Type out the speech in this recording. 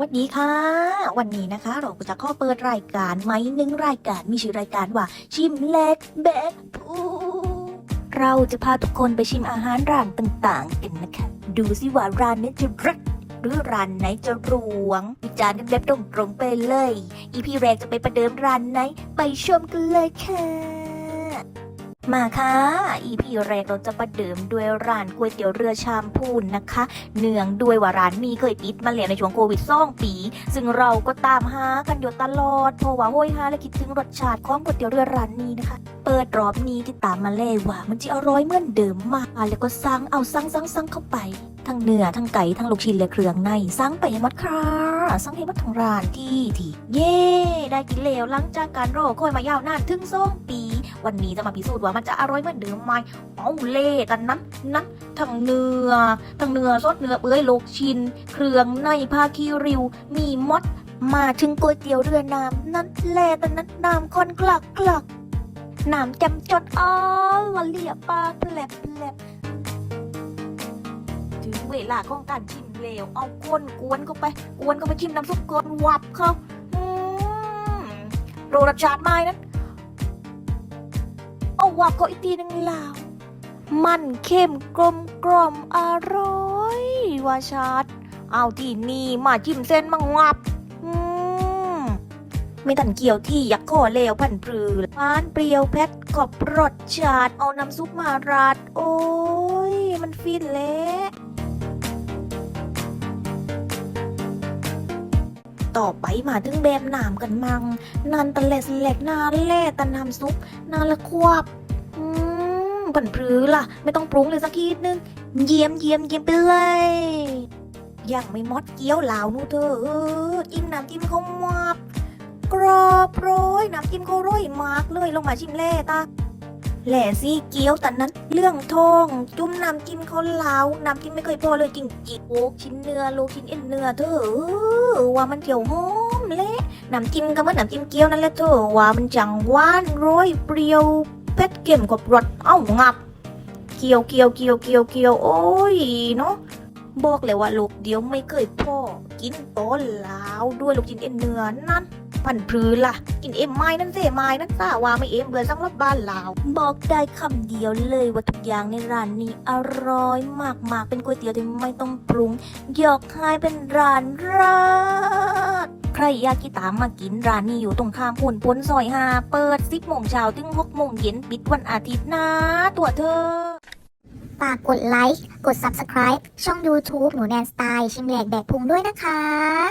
วัสดีค่ะ วันนี้นะคะเราก็จะข้อเปิดรายการไหมหนึ่งรายการมีชื่อรายการว่า ชิมแลกแบกพูเราจะพาทุกคนไปชิมอาหารร้านต่างๆ กันนะคะ ดูสิว่าร้านนี้จะรักหรือร้านไหนจะรวงวิจารณ์กันแบบตรงๆไปเลย อีพีแรกจะไปประเดิมร้านไหน ไปชมกันเลยค่ะ มาค่ะอีพีแรกเราจะประเดิมด้วยร้านก๋วยเตี๋ยวเรือชามพูนนะคะ เนื่องด้วยว่าร้านมีเคยปิดมาแล้วในช่วงโควิดซ่องปี ซึ่งเราก็ตามหากันอยู่ตลอดเพราะว่าโหยหาและคิดถึงรสชาติของก๋วยเตี๋ยวเรือร้านนี้นะคะ เปิดรอบนี้ที่ตามมาเลยว่า มันจะอร่อยเหมือนเดิมมากแล้วก็สั่งเอาสั่งสั่งสั่งเข้าไป ทั้งเนื้อทั้งไก่ทั้งลูกชิ้นและเครื่องในสั่งไปหมดค่ะ สังให้หมดทั้งร้านที่ที่เย่ได้กินแล้วหลังจากการรอคอยมายาวนานถึงสองปี วันนี้จะมาพิสูจน์ว่ามันจะอร่อยเหมือนเดิมไหมเอาเล่กันนั้นนั้นทั้งเนื้อทั้งเนื้อสดเนื้อเปื่อยลกชิ้นเครื่องในผ้าคีริว มีมด มาถึงก๋วยเตี๋ยวเรือน้ำนั้นแล่ต่นั้นน้ำคนกลักกลักน้ำจำจดอ้อละเลียปากแผลบแผลบ ถึงเวลาของการชิมเลวเอาก้นกวนเข้าไปกวนเข้าไปชิมน้ำซุปก่อนวับเขาอืมโรสชาติไม้นั้นเอาวับเขาอีกทีหนึ่งลาวมันเข้มกลมกล่อมอร่อยว่าชาดเอาที่นี่มาจิ้มเส้นมังวับอืมไม่ตันเกี่ยวที่ยากขอเลวพันปรือหวานเปรี้ยวแพทขอบรสชาติเอาน้ำซุปมาราด โอ้ย มันฟินเละ ต่อไปมาถึงแบบน้ำกันมังนานตะเล็ดเล็กนาเล่ตะน้ำซุปนาละควบอืมผันพรือล่ะ ไม่ต้องปรุงเลยสักทีนึง เยี่ยมเยี่ยมเยี่ยมไปเลยยังไม่หมดเกี๊ยวเหลาหนูเธอจิ้มน้ำจิ้มเขามากกรอบโรยน้ำจิ้มเขาโร่อยมากเลยลงมาชิมเล่ตาแหล่ซี่เกี๊ยวแต่นั้นเรื่องทองจุ่มน้ำจิ้มเขาเหลาน้ำจิ้มไม่เคยพอเลยจริงจิโอกชิ้นเนื้อโลชิ้นเอ็นเนื้อเธอ ว่ามันเจียวหอมเละน้ำจิ้มก็เหมือนน้ำจิ้มเกี๊ยวนั่นแหละเธอว่ามันจังหวานร้อยเปรี้ยวเผ็ดเค็มกับรสเอ้างับเกียวเกียวเกียวเกียวเกียวโอ้ยเนาะบอกเลยว่าลูกเดียวไม่เคยพ่อกินโตลาวด้วยลูกชิ้นเอ็นเนื้อนั่น พันพรือล่ะ กินเอ็มไม้นั่นเสไม้นั่นสาว่าไม่เอ็มเบื่อสังรับบ้านลาว บอกได้คำเดียวเลยว่าทุกอย่างในร้านนี้อร่อยมากๆ เป็นก๋วยเตี๋ยวที่ไม่ต้องปรุงยกให้เป็นร้านราดใครอยากกินตามมากินร้านนี้อยู่ตรงข้ามพุนปนซอยหาเปิด10โมงเช้าถึง6โมงเย็นปิดวันอาทิตย์นะตัวเธอฝากกดไลค์ กด Subscribe ช่อง YouTube หนูแนนสไตล์ชิมแหลกแบกพุงด้วยนะคะ